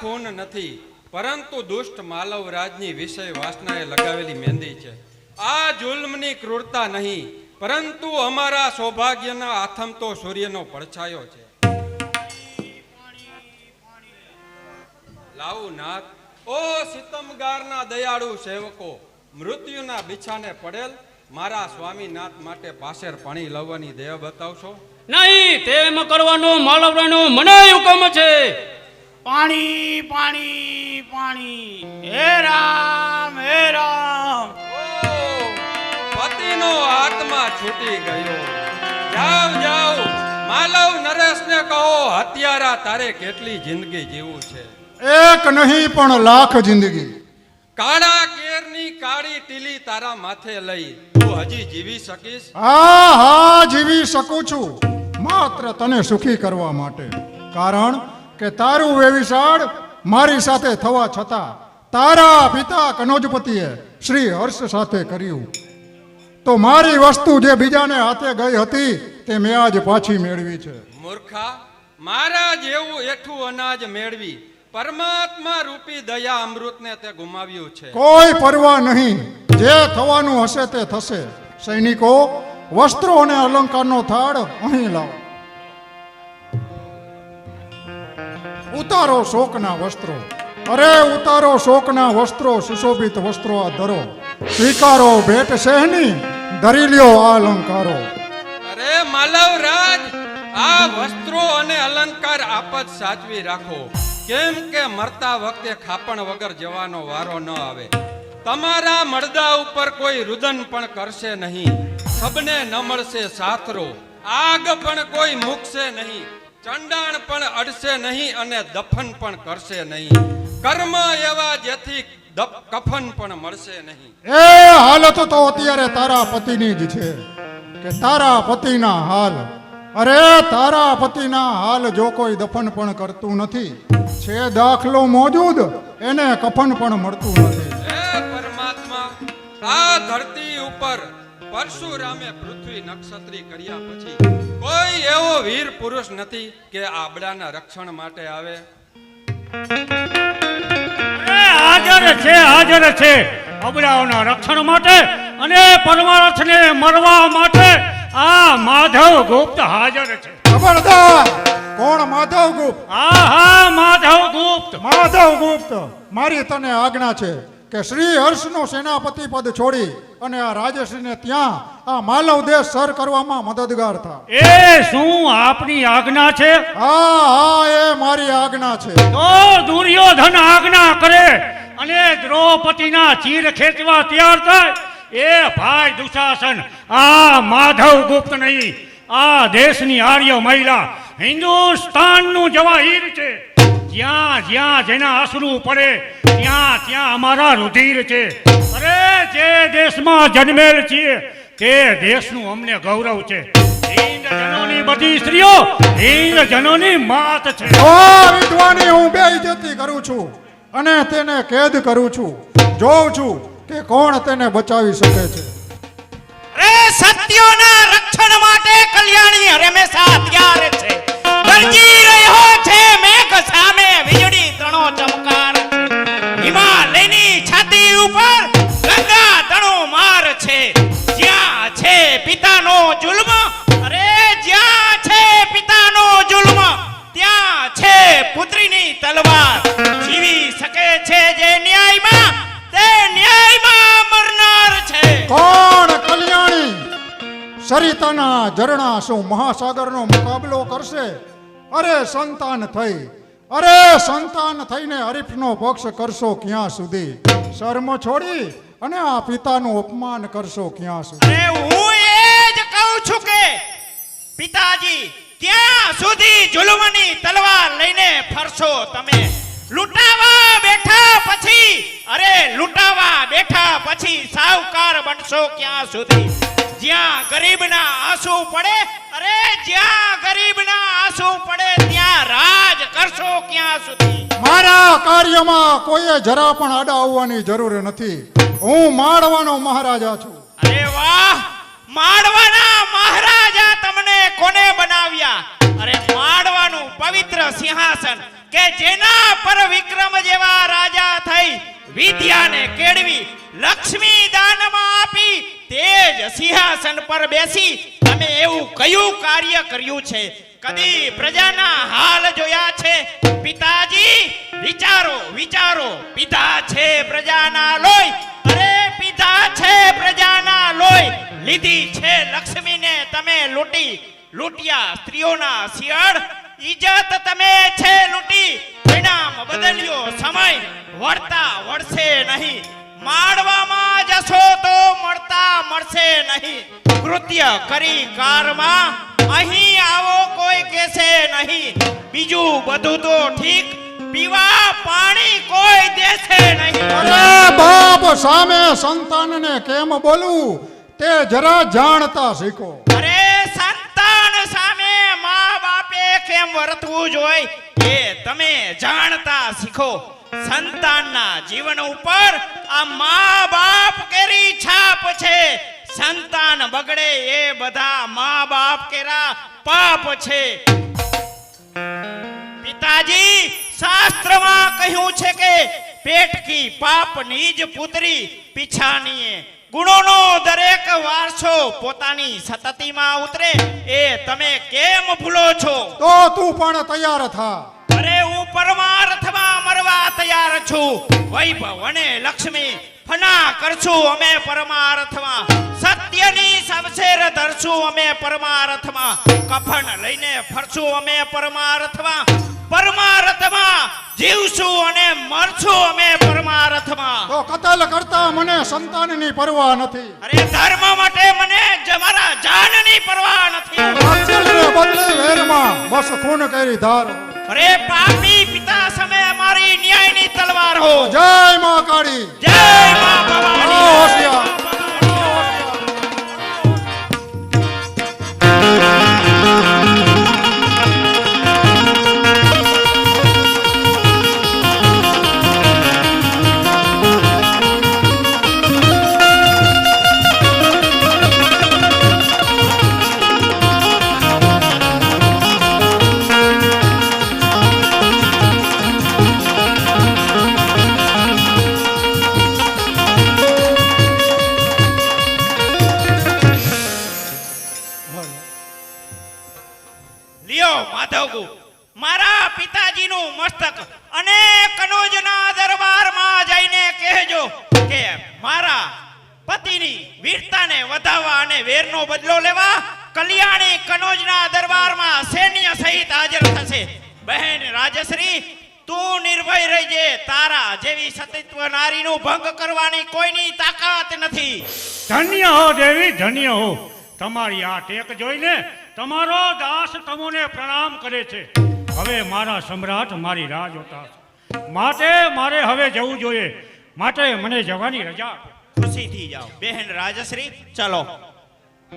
ખૂન નથી, પરંતુ દુષ્ટ માલવરાજની વિષય વાસનાએ લગાવેલી મહેંદી છે. આ જુલ્મની ક્રૂરતા નહીં, પરંતુ અમારા સૌભાગ્યના આથમતો સૂર્યનો પડછાયો છે. લાવું નાથ ઓ સિતમગારના દયાળુ સેવકો, મૃત્યુના બિછાને પડેલ મારા સ્વામીનાથ માટે પાસેર પાણી લાવવાની દયા બતાવશો? નહીં, તેમ કરવાનો માલવરાનો મને હુકમ છે. પાણી પાણી પાણી. હે રામ હે રામ. પતિનો આત્મા છૂટી ગયો. જાવ જાવ. માલવ નરેશને કહો હત્યારા તારે કેટલી જિંદગી જીવવું છે? એક નહીં પણ લાખ જિંદગી. કાળા કેરની કાળી ટીલી તારા માથે લઈ. તું હજી જીવી શકીશ? હા હા જીવી શકું છું. માત્ર તને સુખી કરવા માટે. કારણ કે તારું વેવિશાળ મારી સાથે થવા છતાં તારા પિતા કનોજપતિએ શ્રી હર્ષ સાથે કર્યું. તો મારી વસ્તુ જે બીજાને હાથે ગઈ હતી તે મેં આજ પાછી મેળવી છે. મૂર્ખા મારા જેવું એઠું અનાજ મેળવી પરમાત્મા રૂપી દયા અમૃતને તે ગુમાવ્યું છે. કોઈ પરવા નહીં જે થવાનું હશે તે થશે. સૈનિકો વસ્ત્રો અને અલંકારનો થાળ અહીં લાવો. ઉતારો શોકના વસ્ત્રો. અરે, ઉતારો શોકના વસ્ત્રો, સુશોભિત વસ્ત્રો આ ધરો. સ્વીકારો, ભેટ સહેની ધરી લ્યો આ અલંકારો. અરે માલવરાજ આ વસ્ત્રો અને અલંકાર આપ જ સાચવી રાખો. કેમ કે મરતા વખતે ખાપણ વગર જવાનો વારો ન આવે. તમારા મળદા ઉપર કોઈ રુદન પણ કરશે નહીં. સબને ન મળશે સાથરો. આગ પણ કોઈ મૂકશે નહીં. ચંડાણ પણ અડશે નહીં અને દફન પણ કરશે નહીં. કર્મ એવા જેથી કફન પણ મળશે નહીં. એ હાલત તો અત્યારે તારા પતિની જ છે કે તારા પતિના હાલ. અરે તારા પતિના હાલ જો કોઈ દફન પણ કરતું નથી. છે દાખલો મોજૂદ એને કફન પણ મળતું નથી. હે પરમાત્મા આ ધરતી ઉપર પરશુરામે પૃથ્વી નક્ષત્રી કર્યા પછી કોઈ એવો વીર પુરુષ નથી કે આબડાના રક્ષણ માટે આવે. હાજર છે હાજર છે આબડાઓના રક્ષણ માટે અને પરમાર્થને મરવા માટે આ માધવ ગુપ્ત હાજર છે. ખબરદાર કોણ માધવ ગુપ્ત? હા હા માધવ ગુપ્ત. માધવ ગુપ્ત મારી તને આજ્ઞા છે. કે શ્રી હર્ષનો સેનાપતિ પદ છોડી અને આ રાજશ્રીને ત્યાં આ માલવ દેશ સર કરવામાં મદદગાર થા. એ શું આપની આજ્ઞા છે? હા હા એ મારી આજ્ઞા છે. તો દુર્યોધન આજ્ઞા કરે અને દ્રૌપદીના ચીર ખેંચવા તૈયાર થાય. એ ભાઈ દુશાસન આ માધવ ગુપ્ત નહીં આ દેશની આર્ય મહિલા હિન્દુસ્તાનનું જવાહીર છે. જ્યાં જ્યાં જેના આશરું પડે ત્યાં ત્યાં અમારા રુધિર છે. અરે જે દેશમાં જન્મેલ છીએ તે દેશનું અમને ગૌરવ છે. હિન્દ બધી સ્ત્રીઓ હિન્દ માત છે. ઓ વિદ્વાની હું બેઇજ્જતી કરું છું અને તેને કેદ કરું છું જોઉં છું કે કોણ તેને બચાવી શકે છે. રે સત્યોના રક્ષણ માટે કલ્યાણી હંમેશા શું મહાસાગરનો મુકાબલો કરશે. અરે સંતાન થઈ, અરે સંતાન થઈને હરીફનો પક્ષ કરશો ક્યાં સુધી? શર્મ છોડી અને આ પિતાનું અપમાન કરશો ક્યાં સુધી? હું એ જ કહું છું કે, પિતાજી, ક્યાં સુધી જુલમની તલવાર લઈને ફરશો તમે? લૂંટાવા બેઠા પછી, અરે લૂંટાવા બેઠા પછી સાવકાર બનશો ક્યાં સુધી? જ્યાં ગરીબના આંસુ પડે અરે જ્યાં ગરીબના આંસુ પડે ત્યાં રાજ કરશો ક્યાં સુધી? મારા કાર્યમાં કોઈએ જરા પણ આડા આવવાની જરૂર નથી. હું માળવાનો મહારાજા છું. અરે વાહ! માળવાના મહારાજા તમને કોને બનાવ્યા? અરે માળવાનું પવિત્ર સિંહાસન કે જેના પર વિક્રમ જેવા રાજા થઈ વિદ્યાને કેળવી લક્ષ્મી દાનમાં આપી તે સિંહાસન પર બેસી તમે એવું કયું કાર્ય કર્યું છે? કદી પ્રજાના હાલ જોયા છે? પિતાજી, વિચારો વિચારો. પીધા છે પ્રજાના લોહી. અરે પીધા છે પ્રજાના લોહી. લીધી છે લક્ષ્મીને તમે લૂંટી. લૂંટ્યા સ્ત્રીઓના શિયાળ. ઈજત તમે છે લૂંટી. પરિણામ બદલ્યો સમય. વળતા વળશે નહીં. માડવામાં જશો તો મળતા મળશે નહીં. કૃત્ય કરી કારમાં અહીં આવો કોઈ કહેશે નહીં. બીજું બધું તો ઠીક પીવા પાણી કોઈ દેશે નહીં. અરે બાપ સામે સંતાનને કેમ બોલવું? તે જરા જાણતા શીખો. અરે સંતાન સામે મા બાપે કેમ વર્તવું જોઈએ એ તમે જાણતા શીખો. સંતાનના જીવન ઉપર આ મા બાપ કેરી છાપ છે. સંતાન બગડે એ બધા મા બાપ કેરા પાપ છે. પિતાજી શાસ્ત્રમાં કહ્યું છે કે પેટ કી પાપ નીજ પુત્રી પીછાનીએ. ગુણોનો દરેક વારસો પોતાની સતતીમાં ઉતરે. એ તમે કેમ ભૂલો છો? તો તું પણ તૈયાર થા. અરે હું પરમાર્થમાં મરવા તૈયાર છું. વૈભવ અને લક્ષ્મી ફના કરશું અમે પરમાર્થમાં. સત્યની શમશેર ધરશું અમે પરમાર્થમાં. કફન લઈને ફરશું અમે પરમાર્થમાં. પરમાર્થમાં જીવશું અને મરશું અમે પરમાર્થમાં. તો કતલ કરતા મને સંતાનની પરવા નથી. અરે ધર્મ માટે મને મારા જાનની પરવા નથી. બદલે વેરમાં બસ ખૂન કરી ધાર. અરે પાપી તલવાર હો. જય મા કાળી. જય મા ભવાની લ્યો મારા પિતાજીનું મસ્તક અને કનોજના દરબારમાં જઈને કહેજો કે મારા પતિની વીરતાને વધાવવા અને વેરનો બદલો લેવા કલ્યાણી કનોજના દરબારમાં સૈન્ય સહિત હાજર થશે. બહેન રાજશ્રી, તું નિર્ભય રહેજે, તારા જેવી સતીત્વ નારીનું ભંગ કરવાની કોઈની તાકાત નથી. ધન્ય હો દેવી, ધન્ય હો. તમારી આ ટેક જોઈને તમારો દાસ તમોને પ્રણામ કરે છે. હવે મારા સમ્રાટ મારી રાહ જોતા માટે મારે હવે જવું જોઈએ. માટે મને જવાની રજા ખુશીથી જાઓ. બહેન રાજશ્રી, ચલો.